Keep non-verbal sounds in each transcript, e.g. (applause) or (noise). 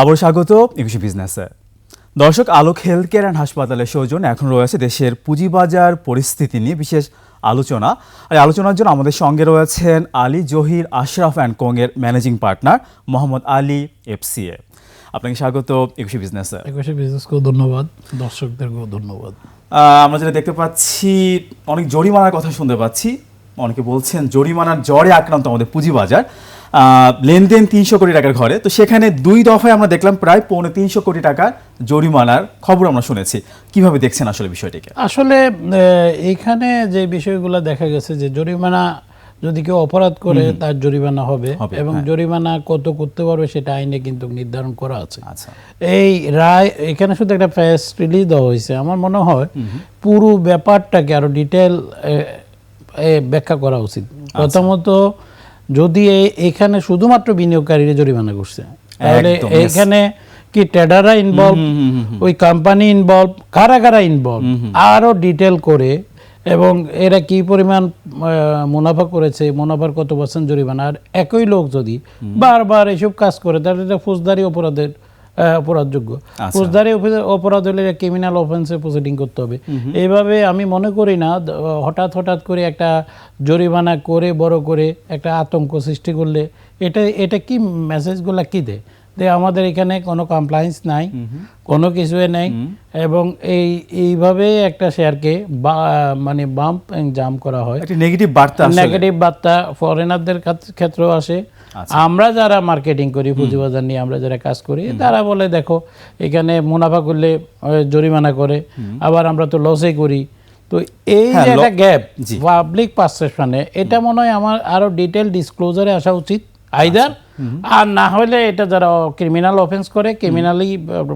আবার স্বাগত একুশে বিজনেসে। দর্শক আলোক হেলথ কেয়ার অ্যান্ড হাসপাতালের সৌজন্য এখন রয়েছে দেশের পুঁজিবাজার পরিস্থিতি নিয়ে বিশেষ আলোচনা। আর আলোচনার জন্য আমাদের সঙ্গে রয়েছেন আলী জহির আশরাফ অ্যান্ড কোং এর managing partner Mohammad Ali FCA. আপনাকে স্বাগত একুশে বিজনেসে। একুশে বিজনেসকেও ধন্যবাদ দর্শকদেরকেও ধন্যবাদ। আমরা যেটা দেখতে পাচ্ছি অনেক জরিমানার কথা শুনতে পাচ্ছি। অনেকে বলছেন জরিমানার জ্বরে আক্রান্ত আমাদের পুঁজিবাজার। লেনদেন তিনশো কোটি টাকার ঘরে। তো সেখানে দুই দফায় আমরা দেখলাম প্রায় পৌনে তিনশো কোটি টাকার জরিমানার খবর আমরা শুনেছি। কীভাবে দেখছেন আসলে বিষয়টিকে? আসলে আহ, এইখানে যে বিষয়গুলো দেখা গেছে যে জরিমানা যদি কেউ অপরাধ করে তার জরিমানা হবে হবে, এবং হ্যাঁ। জরিমানা কত করতে পারবে সেটা আইনে কিন্তু নির্ধারণ করা আছে। আচ্ছা। এই রায় এখানে শুধু একটা প্রেস রিলিজ দেওয়া হয়েছে। আমার মনে হয় পুরো ব্যাপারটাকে আরও ডিটেল ব্যাখ্যা করা উচিত। আচ্ছা। প্রথমত যদি এখানে শুধুমাত্র বিনিয়োগকারীরা জরিমানা করছে তাহলে এখানে কি ট্রেডাররা ইনভলভ ওই কোম্পানি ইনভলভ কারা কারা ইনভলভ আরও ডিটেল করে এবং এরা কি পরিমাণ মুনাফা করেছে মুনাফার কত পার্সেন্ট জরিমানা আর একই লোক যদি বারবার এসব কাজ করে তাহলে এটা ফৌজদারি অপরাধের অপরাধযোগ্য। আচ্ছা। ফৌজদারি অপরাধ- হলে ক্রিমিনাল অফেন্সে প্রসিডিং করতে হবে। এইভাবে আমি মনে করি না হঠাৎ হঠাৎ করে একটা জরিমানা করে বড় করে একটা আতঙ্ক সৃষ্টি করলে এটা এটা কি মেসেজগুলো কি দেয়? যে আমাদের এখানে কোনো কমপ্লায়েন্স নাই কোনো কিছুই নেই এবং এই এইভাবে একটা শেয়ারকে মানে বাম্প জাম করা হয়। নেগেটিভ বার্তা নেগেটিভ বার্তা ফরেনারদের ক্ষেত্রেও আসে আমরা যারা মার্কেটিং করি পুঁজিবাজার নিয়ে আমরা যারা কাজ করি তারা বলে দেখো এখানে মুনাফা করলে জরিমানা করে আবার আমরা তো লসে করি। তো এই হ্যাঁ, যে একটা গ্যাপ পাবলিক পারসেপশনে এটা মনে হয় আমার আরও ডিটেল ডিসক্লোজারে আসা উচিত আইদার আর না হলে এটা যারা ক্রিমিনাল অফেন্স করে ক্রিমিনালি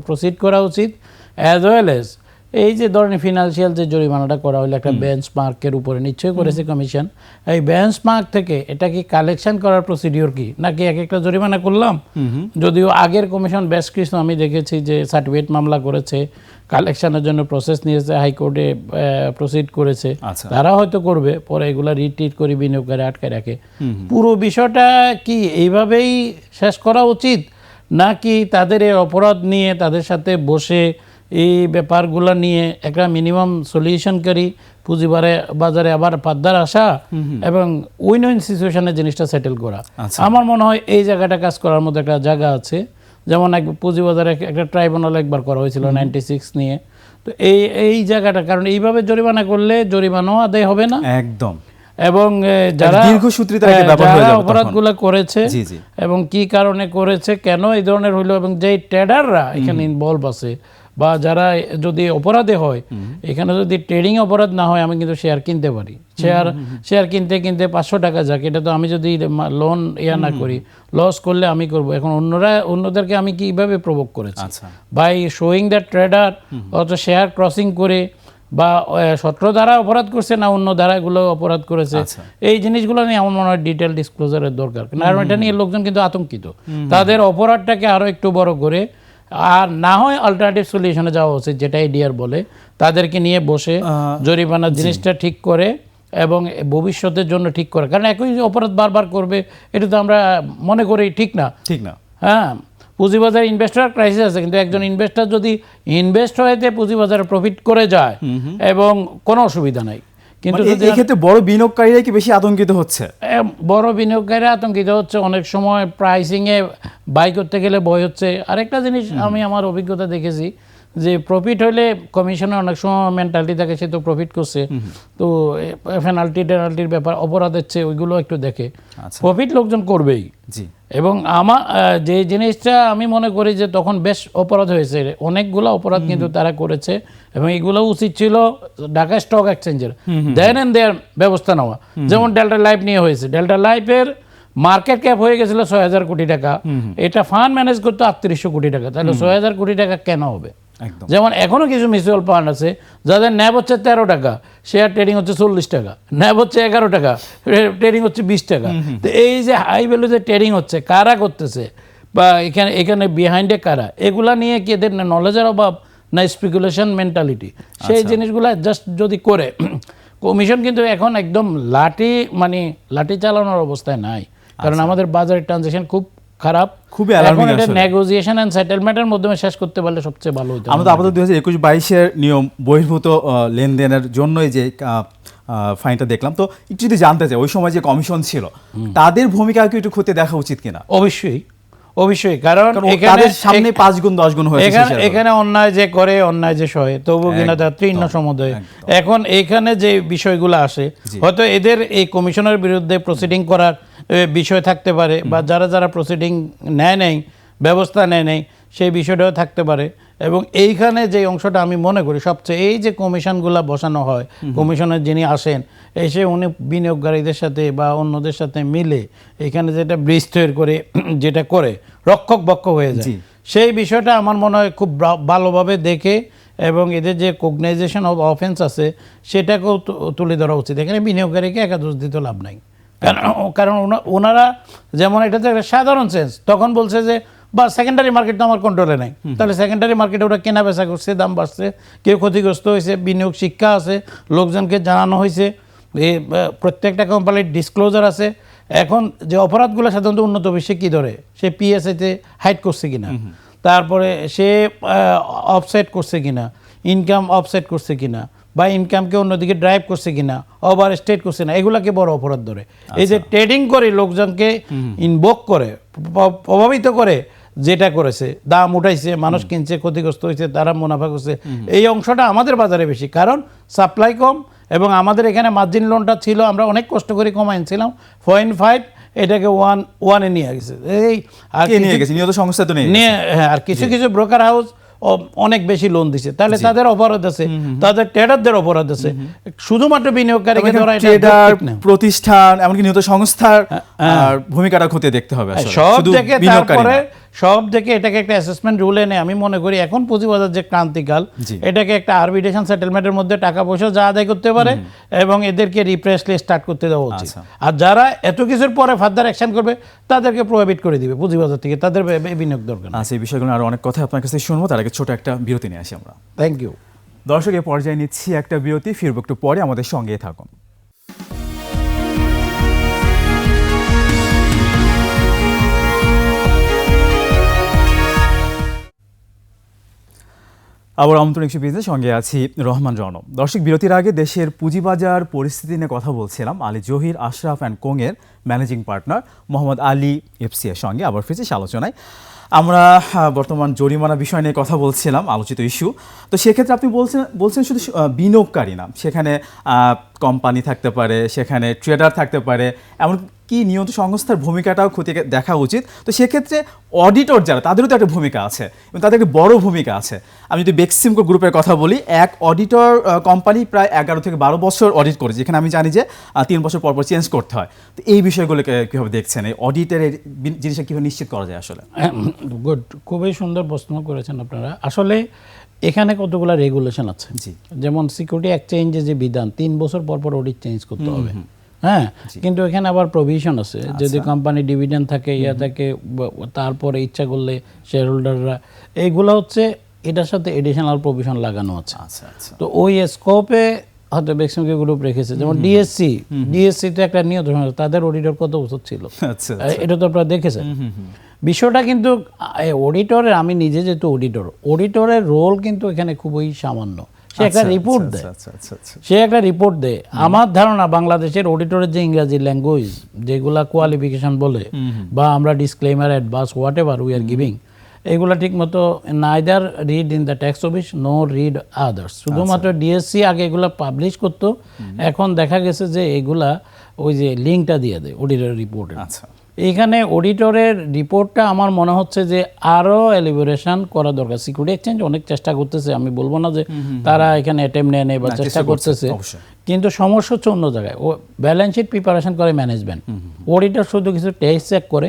প্রসিড করা উচিত অ্যাজ ওয়েল এজ এই যে ধরনের ফিনান্সিয়াল যে জরিমানাটা করা হলো একটা বেঞ্চ মার্কের উপরে নিশ্চয়ই করেছে কমিশন এই বেঞ্চ মার্ক থেকে এটা কি কালেকশন করার প্রসিডিওর কি? নাকি এক একটা জরিমানা করলাম? যদিও আগের কমিশন বেশ কিছু আমি দেখেছি যে সার্টিফিকেট মামলা করেছে কালেকশনের জন্য প্রসেস নিয়েছে হাইকোর্টে প্রসিড করেছে। আচ্ছা। তারা হয়তো করবে পরে এগুলা রিট্রিট করে বিনিয়োগকারী আটকে রাখে। পুরো বিষয়টা কি এইভাবেই শেষ করা উচিত? নাকি তাদের এই অপরাধ নিয়ে তাদের সাথে বসে এই ব্যাপারগুলো নিয়ে একটা মিনিমাম সলিউশন করি পুঁজিবারে বাজারে আবার পাদ্দার আসা এবং উইন উইন সিচুয়েশনে জিনিসটা সেটেল করা। আচ্ছা। আমার মনে হয় এই জায়গাটা কাজ করার মধ্যে একটা জায়গা আছে। যেমন এক পুঁজিবাজারে এক- একটা ট্রাইব্যুনাল একবার করা হয়েছিল নাইনটি সিক্স নিয়ে। তো এই এই জায়গাটা কারণ এইভাবে জরিমানা করলে জরিমানাও আদায় হবে না। একদম। এবং যারা যারা অপরাধগুলো করেছে। এবং কি কারণে করেছে কেন এই ধরনের হইল এবং যেই ট্রেডাররা এখানে ইনভলভ আছে বা যারা যদি অপরাধে হয় এখানে যদি ট্রেডিং অপরাধ না হয় আমি কিন্তু শেয়ার কিনতে পারি। শেয়ার শেয়ার কিনতে কিনতে পাঁচশো টাকা যাক। এটা তো আমি যদি লোন ইয়া না করি লস করলে আমি করব। এখন অন্যরা অন্যদেরকে আমি কীভাবে প্রভোগ করেছি? বাই শোয়িং দ্য ট্রেডার অত শেয়ার ক্রসিং করে বা সত্র দ্বারা অপরাধ করছে না অন্য ধারাগুলো অপরাধ করেছে। আচ্ছা। এই জিনিসগুলো নিয়ে আমার মনে হয় ডিটেল ডিসক্লোজারের দরকার। কারণ এটা নিয়ে লোকজন কিন্তু আতঙ্কিত। তাদের অপরাধটাকে আরও একটু বড় করে আর না হয় অল্টারনেটিভ সলিউশনে যাওয়া উচিত যেটা এডিআর বলে। তাদেরকে নিয়ে বসে জরিমানার জিনিসটা ঠিক করে এবং ভবিষ্যতের জন্য ঠিক করে। কারণ একই অপরাধ বারবার করবে এটা তো আমরা মনে করি ঠিক না। ঠিক না। হ্যাঁ পুঁজিবাজার ইনভেস্টর ক্রাইসিস আছে কিন্তু একজন ইনভেস্টর যদি ইনভেস্ট হয়েতে পুঁজিবাজারে প্রফিট করে যায় এবং কোনো অসুবিধা নাই। কিন্তু মানে এই ক্ষেত্রে বড় বিনিয়োগকারীরা কি বেশি আতঙ্কিত হচ্ছে? বড় বিনিয়োগকারীরা আতঙ্কিত হচ্ছে। অনেক সময় প্রাইসিংয়ে বাই করতে গেলে ভয় হচ্ছে। আরেকটা জিনিস আমি আমার অভিজ্ঞতা দেখেছি। যে প্রফিট হলে কমিশনে অনেক সময় মেন্টালিটি থাকে সে তো প্রফিট করছে। তো পেনাল্টি টেনাল্টির ব্যাপার অপরাধের চেয়ে ওইগুলো একটু দেখে। আচ্ছা। প্রফিট লোকজন করবেই। জি। এবং আমার যে জিনিসটা আমি মনে করি যে তখন বেশ অপরাধ হয়েছে। অনেকগুলো অপরাধ কিন্তু তারা করেছে এবং এগুলো উচিত ছিল ঢাকা স্টক এক্সচেঞ্জের দেন এন্ড দেয়ার ব্যবস্থা নেওয়া। যেমন ডেল্টা লাইফ নিয়ে হয়েছে। ডেল্টা লাইফের মার্কেট ক্যাপ হয়ে গেছিল ছয় হাজার কোটি টাকা। এটা ফান্ড ম্যানেজ করতো আটত্রিশশো কোটি টাকা। তাহলে ছয় হাজার কোটি টাকা কেন হবে? যেমন এখনও কিছু মিউচুয়াল ফান্ড আছে যাদের ন্যাব হচ্ছে তেরো টাকা শেয়ার ট্রেডিং হচ্ছে চল্লিশ টাকা ন্যাব হচ্ছে এগারো টাকা ট্রেডিং হচ্ছে বিশ টাকা। তো এই যে হাই ভ্যালু যে ট্রেডিং হচ্ছে কারা করতেছে? বা এখানে এখানে বিহাইন্ডে কারা? এগুলা নিয়ে কি এদের নলেজের অভাব না স্পেকুলেশন মেন্টালিটি সেই জিনিসগুলা জাস্ট যদি করে (clears throat) কমিশন কিন্তু এখন একদম লাঠি মানে লাঠি চালানোর অবস্থায় নাই। কারণ আমাদের বাজারের ট্রানজেকশন খুব খারাপ। খুবই এখন এটা। নেগোসিয়েশন এন্ড সেটেলমেন্টের মাধ্যমে শেষ করতে পারলে সবচেয়ে ভালো হতো। আমরা তো আপাতত দুই হাজার একুশ বাইশের নিয়ম বহির্ভূত লেনদেনের জন্যই যে ফাইনটা দেখলাম। তো একটু যদি জানতে চাই ওই সময় যে কমিশন ছিল তাদের ভূমিকা কি একটু ক্ষতি দেখা উচিত কিনা? অবশ্যই অবশ্যই। কারণ এখানে সামনে পাঁচ গুণ দশ গুণ হয়েছে এখানে এখানে অন্যায় যে করে অন্যায় যে সহে তবু কিনা তার তৃণ সমুদয়। এখন এখানে যে বিষয়গুলো আসে হয়তো এদের এই কমিশনের বিরুদ্ধে প্রসিডিং করার বিষয় থাকতে পারে বা যারা যারা প্রসিডিং নেয় নেই ব্যবস্থা নেয় নেই সেই বিষয়টাও থাকতে পারে। এবং এইখানে যে অংশটা আমি মনে করি সবচেয়ে এই যে কমিশনগুলো বসানো হয় কমিশনের যিনি আসেন এসে উনি বিনিয়োগকারীদের সাথে বা অন্যদের সাথে মিলে এখানে যেটা ব্রিজ তৈরি করে যেটা করে রক্ষক বক্ষ হয়ে যায়। সেই বিষয়টা আমার মনে হয় খুব ভালোভাবে দেখে এবং এদের যে কোগনাইজেশন অফ অফেন্স আছে সেটাকেও তু- তুলে ধরা উচিত। এখানে বিনিয়োগকারীকে একাদশ দিতে লাভ নাই। কারণ কারণ ওনারা যেমন এটা তো একটা সাধারণ সেন্স তখন বলছে যে বা সেকেন্ডারি মার্কেট তো আমার কন্ট্রোলে নাই। তাহলে সেকেন্ডারি মার্কেটে ওরা কেনা বেচা করছে দাম বাড়ছে কেউ ক্ষতিগ্রস্ত হয়েছে বিনিয়োগ শিক্ষা আছে লোকজনকে জানানো হয়েছে। এই প্রত্যেকটা কোম্পানির ডিসক্লোজার আছে। এখন যে অপরাধগুলো সাধারণত উন্নত বিশ্বে কী ধরে? সে পিএসআইতে হাইড করছে কিনা? তারপরে সে অফসেট করছে কিনা? ইনকাম অফসেট করছে কিনা? বা ইনকামকে অন্যদিকে ড্রাইভ করছে কিনা ওভার স্টেট করছে না এগুলাকে বড় অপরাধ ধরে। এই যে ট্রেডিং করে লোকজনকে ইনভোক করে প্রভাবিত করে যেটা করেছে দাম উঠাইছে মানুষ কিনছে ক্ষতিগ্রস্ত হয়েছে তারা মুনাফা করছে এই অংশটা আমাদের বাজারে বেশি কারণ সাপ্লাই কম এবং আমাদের এখানে মার্জিন লোনটা ছিল আমরা অনেক কষ্ট করে কমাইছিলাম পয়েন্ট ফাইভ এটাকে ওয়ান ওয়ানে নিয়ে গেছে। এই আর নিয়ে গেছে? নিয়ত সংস্থা তো নিয়ে নিয়ে হ্যাঁ আর কিছু কিছু ব্রোকার হাউস অনেক বেশি লোন দিছে। তাহলে তাদের অপরাধ আছে তাদের ট্রেডারদের অপরাধ আছে। শুধুমাত্র বিনিয়োগকারীকে ধরা এটা ট্রেডার প্রতিষ্ঠান এমনকি নিহত সংস্থার ভূমিকাটা খতিয়ে দেখতে হবে সব থেকে তারপরে। সব থেকে এটাকে একটা অ্যাসেসমেন্ট রুল এনে আমি মনে করি এখন পুঁজিবাজার যে ক্রান্তিকাল এটাকে একটা আরবিটেশন সেটেলমেন্টের মধ্যে টাকা পয়সা যা আদায় করতে পারে এবং এদেরকে রিপ্রেসলি স্টার্ট করতে দেওয়া উচিত। আচ্ছা। আর যারা এত কিছুর পরে ফার্দার অ্যাকশন করবে তাদেরকে প্রভাবিত করে দিবে পুঁজিবাজার থেকে। তাদের বিনিয়োগ দরকার আচ্ছা এই বিষয়গুলো আরও অনেক কথা আপনার কাছে শুনব। তার আগে ছোট একটা বিরতি নিয়ে আসি আমরা। থ্যাংক ইউ দর্শক এই পর্যায়ে নিচ্ছি একটা বিরতি। ফিরবো একটু পরে আমাদের সঙ্গে থাকুন। আবার আমন্ত্রণ একশো বিজনেস সঙ্গে আছি রহমান রনম। দর্শক, বিরতির আগে দেশের পুঁজিবাজার পরিস্থিতি নিয়ে কথা বলছিলাম। Ali Zahir, Ashraf and কোংয়ের managing partner Mohammad Ali FC এর সঙ্গে আবার ফিরছি আলোচনায়। আমরা বর্তমান জরিমানা বিষয় নিয়ে কথা বলছিলাম, আলোচিত ইস্যু। তো সেক্ষেত্রে আপনি বলছেন বলছেন শুধু বিনিয়োগকারী না, সেখানে কোম্পানি থাকতে পারে, সেখানে ট্রেডার থাকতে পারে এমনকি নিয়ত সংস্থার ভূমিকাটাও খতিয়ে দেখা উচিত। তো সেক্ষেত্রে অডিটর যারা তাদেরও তো একটা ভূমিকা আছে এবং তাদের একটা বড় ভূমিকা আছে। আমি যদি বেক্সিমকো গ্রুপের কথা বলি এক অডিটর কোম্পানি প্রায় এগারো থেকে বারো বছর অডিট করেছে। যেখানে আমি জানি যে তিন বছর পর পর চেঞ্জ করতে হয়। তো এই বিষয়গুলোকে কীভাবে দেখছেন? এই অডিটের জিনিসটা কীভাবে নিশ্চিত করা যায় আসলে? (coughs) গুড খুবই সুন্দর প্রশ্ন করেছেন আপনারা। আসলে এখানে কতগুলো রেগুলেশন আছে। যেমন সিকিউরিটি এক্সচেঞ্জে যে বিধান তিন বছর পর পর অডিট চেঞ্জ করতে হবে। হ্যাঁ কিন্তু এখানে আবার প্রভিশন আছে। যদি কোম্পানি ডিভিডেন্ড থাকে ইয়া থাকে তারপরে ইচ্ছা করলে শেয়ার হোল্ডাররা এইগুলো হচ্ছে এটার সাথে এডিশনাল প্রভিশন লাগানো আছে। আচ্ছা আচ্ছা। তো ওই স্কোপে হয়তো বেক্সিমকে গ্রুপ রেখেছে। যেমন ডিএসসি ডিএসসি তো একটা নিয়ত তাদের অডিটর কত বছর ছিল? আচ্ছা এটা তো আপনারা দেখেছেন। বিষয়টা কিন্তু অডিটরের আমি নিজে যেহেতু অডিটর অডিটরের রোল কিন্তু এখানে খুবই সামান্য। সে একটা রিপোর্ট দেয়। আচ্ছা আচ্ছা আচ্ছা। সে একটা রিপোর্ট দেয়। আমার ধারণা বাংলাদেশের অডিটরের যে ইংরাজি ল্যাঙ্গুয়েজ যেগুলা কোয়ালিফিকেশন বলে বা আমরা disclaimer advance whatever we are giving এগুলা ঠিক মতো neither read in the tax office no read others শুধুমাত্র ডিএসসি আগে এগুলা পাবলিশ করতো এখন দেখা গেছে যে এগুলা ওই যে লিঙ্কটা দিয়ে দেয় অডিটর রিপোর্টের আচ্ছা। এইখানে অডিটরের রিপোর্টটা আমার মনে হচ্ছে যে আরও এলিবোরেশন করা দরকার। সিকিউরিটি এক্সচেঞ্জ অনেক চেষ্টা করতেছে আমি বলব না যে তারা এখানে অ্যাটেম্প নেয় নেই বা চেষ্টা করতেছে। কিন্তু সমস্যা হচ্ছে অন্য জায়গায়। ও ব্যালেন্স শিট প্রিপারেশন করে ম্যানেজমেন্ট অডিটর শুধু কিছু টেস্ট চেক করে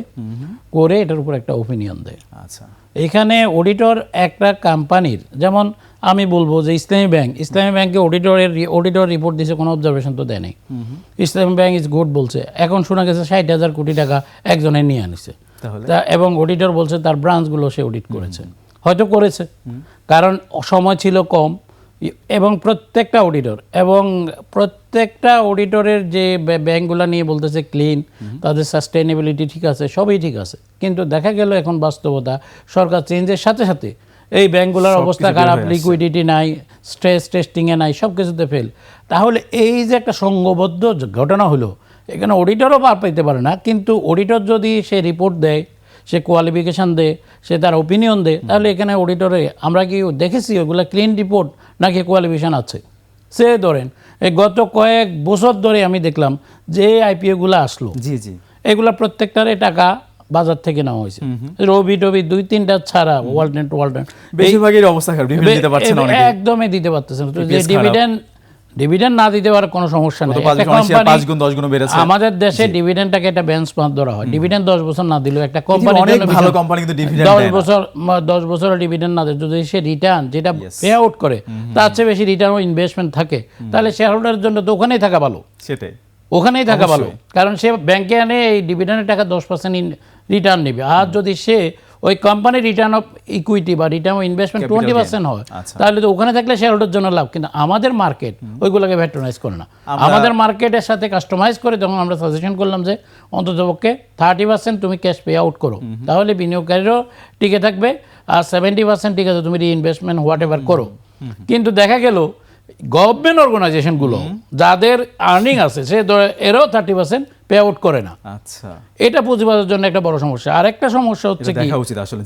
করে এটার উপর একটা ওপিনিয়ন দেয়। আচ্ছা। এখানে অডিটর একটা কোম্পানির যেমন আমি বলব যে ইসলামী ব্যাংক ইসলামী ব্যাংকে অডিটরের অডিটর রিপোর্ট দিছে কোনো অবজারভেশন তো দেয়নি। ইসলামী ব্যাংক ইজ গুড বলছে। এখন শোনা গেছে ষাট হাজার কোটি টাকা একজনে নিয়ে আনিছে। তা এবং অডিটর বলছে তার ব্রাঞ্চগুলো সে অডিট করেছে। হয়তো করেছে। কারণ সময় ছিল কম। এবং প্রত্যেকটা অডিটর এবং প্রত্যেকটা অডিটরের যে ব্য- ব্যাংকগুলো নিয়ে বলতেছে ক্লিন তাদের সাস্টেনেবিলিটি ঠিক আছে সবই ঠিক আছে। কিন্তু দেখা গেল এখন বাস্তবতা সরকার চেঞ্জের সাথে সাথে এই ব্যাংকগুলোর অবস্থা খারাপ লিকুইডিটি নাই স্ট্রেস টেস্টিংয়ে নাই সব কিছুতে ফেল তাহলে এই যে একটা সংঘবদ্ধ জ- ঘটনা হলো এখানে অডিটরও পার পাইতে পারে না কিন্তু অডিটর যদি সে রিপোর্ট দেয় সে কোয়ালিফিকেশান দেয় সে তার ওপিনিয়ন দেয় তাহলে এখানে অডিটরে আমরা কি দেখেছি ওগুলো ক্লিন রিপোর্ট নাকি কোয়ালিফিকেশান আছে? সে ধরেন এই গত কয়েক বছর ধরে আমি দেখলাম যে আইপিওগুলো আসলো। জি জি। এগুলা প্রত্যেকটারে টাকা বাজার থেকে নেওয়া হয়েছে। রবি টবি দুই তিনটা ছাড়া ওয়ালনেট ওয়ালনেট বেশিরভাগের অবস্থা খারাপ ডিভিডেন্ড দিতে পারছে না একদমই দিতে পারতেছে না তো যে ডিভিডেন্ড ডিভিডেন্ড না দিতে পারার কোনো সমস্যা নেই। একটা কোম্পানি পাঁচ গুণ দশ গুণ বেড়েছে। আমাদের দেশে ডিভিডেন্ডটাকে একটা বেঞ্চমার্ক ধরা হয়। ডিভিডেন্ড দশ বছর না দিলেও একটা কোম্পানি ভালো কোম্পানি কিন্তু ডিভিডেন্ড দশ বছর দশ বছরের ডিভিডেন্ড না দেয়। যদি সে রিটার্ন যেটা পে আউট করে তার চেয়ে বেশি রিটার্ন ও ইনভেস্টমেন্ট থাকে। তাহলে শেয়ার হোল্ডারের জন্য তো ওখানেই থাকা ভালো। সেটাই। ওখানেই থাকা ভালো। কারণ সে ব্যাংকে আনে এই ডিভিডেন্ডের টাকা দশ পার্সেন্ট রিটার্ন নেবে। আর যদি সে ওই কোম্পানির রিটার্ন অফ ইকুইটি বা return of investment twenty percent হয় আচ্ছা। তাহলে তো ওখানে থাকলে শেয়ার হোল্ডার জন্য লাভ। কিন্তু আমাদের মার্কেট ওইগুলোকে ভ্যাট্রোনাইজ করে না। আমাদের মার্কেটের সাথে কাস্টমাইজ করে যখন আমরা সাজেশন করলাম যে অন্ততপক্ষে থার্টি পার্সেন্ট তুমি ক্যাশ পে আউট করো তাহলে বিনিয়োগকারীরও টিকে থাকবে আর সেভেন্টি পার্সেন্ট ঠিক আছে তুমি রিইনভেস্টমেন্ট হোয়াট এভার করো। কিন্তু দেখা গেল গভর্নমেন্ট অর্গানাইজেশনগুলো যাদের আর্নিং আছে সে ধরে এরও থার্টি পার্সেন্ট পে আউট করে না। আচ্ছা। এটা পুঁজিবাজারের জন্য একটা বড় সমস্যা। আর একটা সমস্যা হচ্ছে কি উচিত আসলে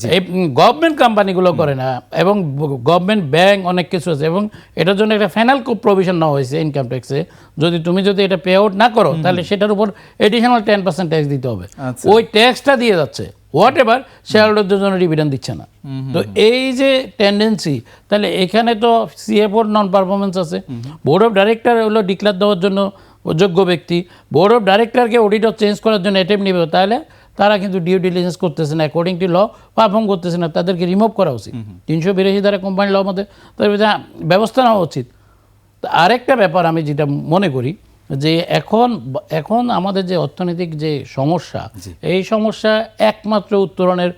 গভর্নমেন্ট কোম্পানিগুলো করে না এবং গভর্নমেন্ট ব্যাংক অনেক কিছু আছে এবং এটার জন্য একটা ফাইনাল প্রভিশন নেওয়া হয়েছে ইনকাম ট্যাক্সে যদি তুমি যদি এটা পে আউট না করো তাহলে সেটার উপর এডিশনাল টেন পার্সেন্ট ট্যাক্স দিতে হবে। আচ্ছা। ওই ট্যাক্সটা দিয়ে যাচ্ছে। হোয়াট এভার শেয়ার হোল্ডারদের জন্য ডিভিডেন্ড দিচ্ছে না। তো এই যে টেন্ডেন্সি তাহলে এখানে তো সিএফওর নন পারফরমেন্স আছে। বোর্ড অফ ডাইরেক্টর হলো ডিক্লার দেওয়ার জন্য যোগ্য ব্যক্তি। বোর্ড অফ ডাইরেক্টরকে অডিটর চেঞ্জ করার জন্য অ্যাটেম্প নেবে তাহলে তারা কিন্তু ডিউ ডিলিজেন্স করতেছে না। অ্যাকর্ডিং টু ল পারফর্ম করতেছে না তাদেরকে রিমুভ করা উচিত। তিনশো বিরাশি ধারা কোম্পানি ল মধ্যে তাদের ব্যবস্থা নেওয়া উচিত। তা আরেকটা ব্যাপার আমি যেটা মনে করি যে এখন এখন আমাদের যে অর্থনৈতিক যে সমস্যা এই সমস্যা একমাত্র উত্তরণের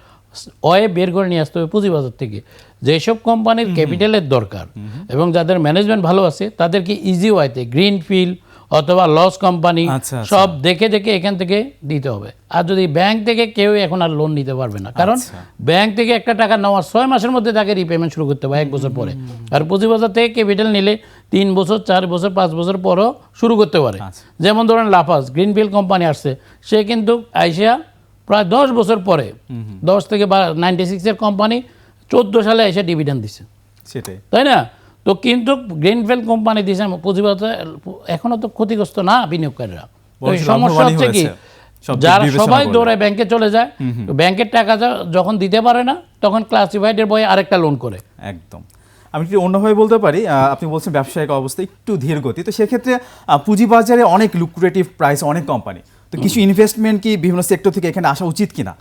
অয়ে বের করে নিয়ে আসতে হবে পুঁজিবাজার থেকে। যেসব কোম্পানির ক্যাপিটালের দরকার এবং যাদের ম্যানেজমেন্ট ভালো আছে তাদেরকে ইজি ওয়াইতে গ্রিন ফিল্ড অথবা লস কোম্পানি আচ্ছা, আচ্ছা। সব দেখে দেখে এখান থেকে দিতে হবে। আর যদি ব্যাংক থেকে কেউ এখন আর লোন নিতে পারবে না। কারণ আচ্ছা। ব্যাংক থেকে একটা টাকা নেওয়ার ছয় মাসের মধ্যে তাকে রিপেমেন্ট শুরু করতে হবে এক বছর পরে। আর পুঁজিবাজার থেকে ক্যাপিটাল নিলে তিন বছর চার বছর পাঁচ বছর পরও শুরু করতে পারে। যেমন ধরেন লাফাস গ্রিনফিল্ড কোম্পানি আসছে সে কিন্তু আইসিয়া প্রায় দশ বছর পরে দশ থেকে বা নাইনটি সিক্সের কোম্পানি চোদ্দ সালে এসে ডিভিডেন্ড দিছে। সেটাই। তাই না? তো কিন্তু গ্রিনফিল্ড কোম্পানি দিয়েছে পুঁজিবাজার এখনও তো ক্ষতিগ্রস্ত না বিনিয়োগকারীরা। সমস্যা হচ্ছে কি। যারা সবাই। দৌড়ায় ব্যাংকে চলে যায় তো ব্যাংকের টাকা যখন দিতে পারে না তখন ক্লাসিফাইডের বয়ে আরেকটা লোন করে। একদম। আমি একটু অন্যভাবে বলতে পারি আপনি বলছেন ব্যবসায়িক অবস্থা একটু ধীর গতি তো সেক্ষেত্রে পুঁজিবাজারে অনেক লুক্রেটিভ প্রাইস অনেক কোম্পানি তো কিছু ইনভেস্টমেন্ট কি বিভিন্ন সেক্টর থেকে এখানে আসা উচিত কিনা?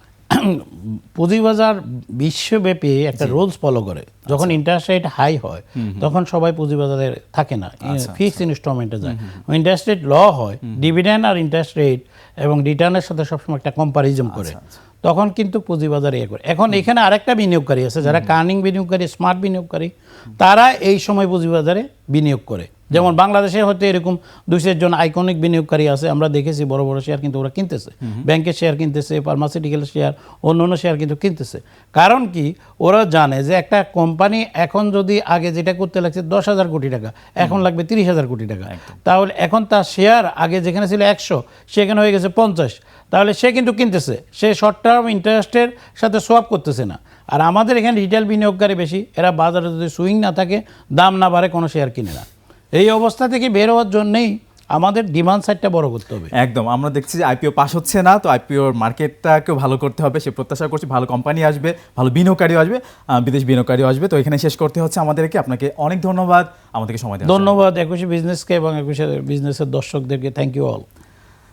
পুঁজিবাজার বিশ্বব্যাপী একটা রুলস ফলো করে। যখন ইন্টারেস্ট রেট হাই হয় তখন সবাই পুঁজিবাজারে থাকে না। ফিক্সড ইনস্টলমেন্টে যায়। ইন্টারেস্ট রেট ল হয় ডিভিডেন্ড আর ইন্টারেস্ট রেট এবং রিটার্নের সাথে সবসময় একটা কম্পারিজন করে। তখন কিন্তু পুঁজিবাজারে ইয়ে করে। এখন এখানে আরেকটা বিনিয়োগকারী আছে যারা কার্নিং বিনিয়োগকারী স্মার্ট বিনিয়োগকারী তারা এই সময় পুঁজিবাজারে বিনিয়োগ করে। যেমন বাংলাদেশে হয়তো এরকম দুই জন আইকনিক বিনিয়োগকারী আছে আমরা দেখেছি বড় বড় শেয়ার কিন্তু ওরা কিনতেছে। ব্যাংকের শেয়ার কিনতেছে ফার্মাসিউটিক্যাল শেয়ার অন্য অন্য শেয়ার কিন্তু কিনতেছে। কারণ কি? ওরা জানে যে একটা কোম্পানি এখন যদি আগে যেটা করতে লাগছে দশ হাজার কোটি টাকা এখন লাগবে তিরিশ হাজার কোটি টাকা। তাহলে এখন তার শেয়ার আগে যেখানে ছিল একশো সেখানে হয়ে গেছে পঞ্চাশ। তাহলে সে কিন্তু কিনতেছে। সে শর্ট টার্ম ইন্টারেস্টের সাথে সোয়াপ করতেছে না। আর আমাদের এখানে রিটেল বিনিয়োগকারী বেশি। এরা বাজারে যদি সুইং না থাকে দাম না বাড়ে কোনো শেয়ার কিনে না। এই অবস্থা থেকে বের হওয়ার জন্যেই আমাদের ডিমান্ড সাইডটা বড় করতে হবে। একদম। আমরা দেখছি যে আইপিও পাস হচ্ছে না তো আইপিওর মার্কেটটাকেও ভালো করতে হবে। সে প্রত্যাশা করছি ভালো কোম্পানি আসবে ভালো বিনিয়োগকারীও আসবে বিদেশ বিনিয়োগকারীও আসবে। তো এখানে শেষ করতে হচ্ছে আমাদেরকে। আপনাকে অনেক ধন্যবাদ। আমাদেরকে সময়। ধন্যবাদ একুশে বিজনেসকে এবং একুশে বিজনেসের দর্শকদেরকে। Thank you all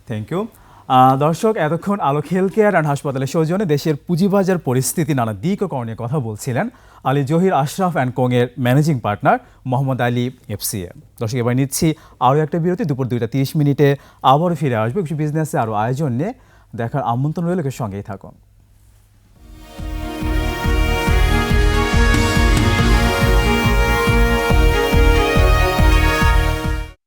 thank you দর্শক, এতক্ষণ আলোক হেলথ কেয়ার অ্যান্ড হাসপাতালের সৌজনে দেশের পুঁজিবাজার পরিস্থিতি, নানা দিক ও করণীয় কথা বলছিলেন Ali Zahir Ashraf and কোংয়ের managing partner Mohammad Ali FCA. দর্শক, এবার নিচ্ছি আরও একটা বিরতি। দুপুর দুইটা তিরিশ মিনিটে আবারও ফিরে আসবে। কিছু বিজনেসে আরও আয়োজন নিয়ে দেখার আমন্ত্রণ রইল। সঙ্গেই থাকুন।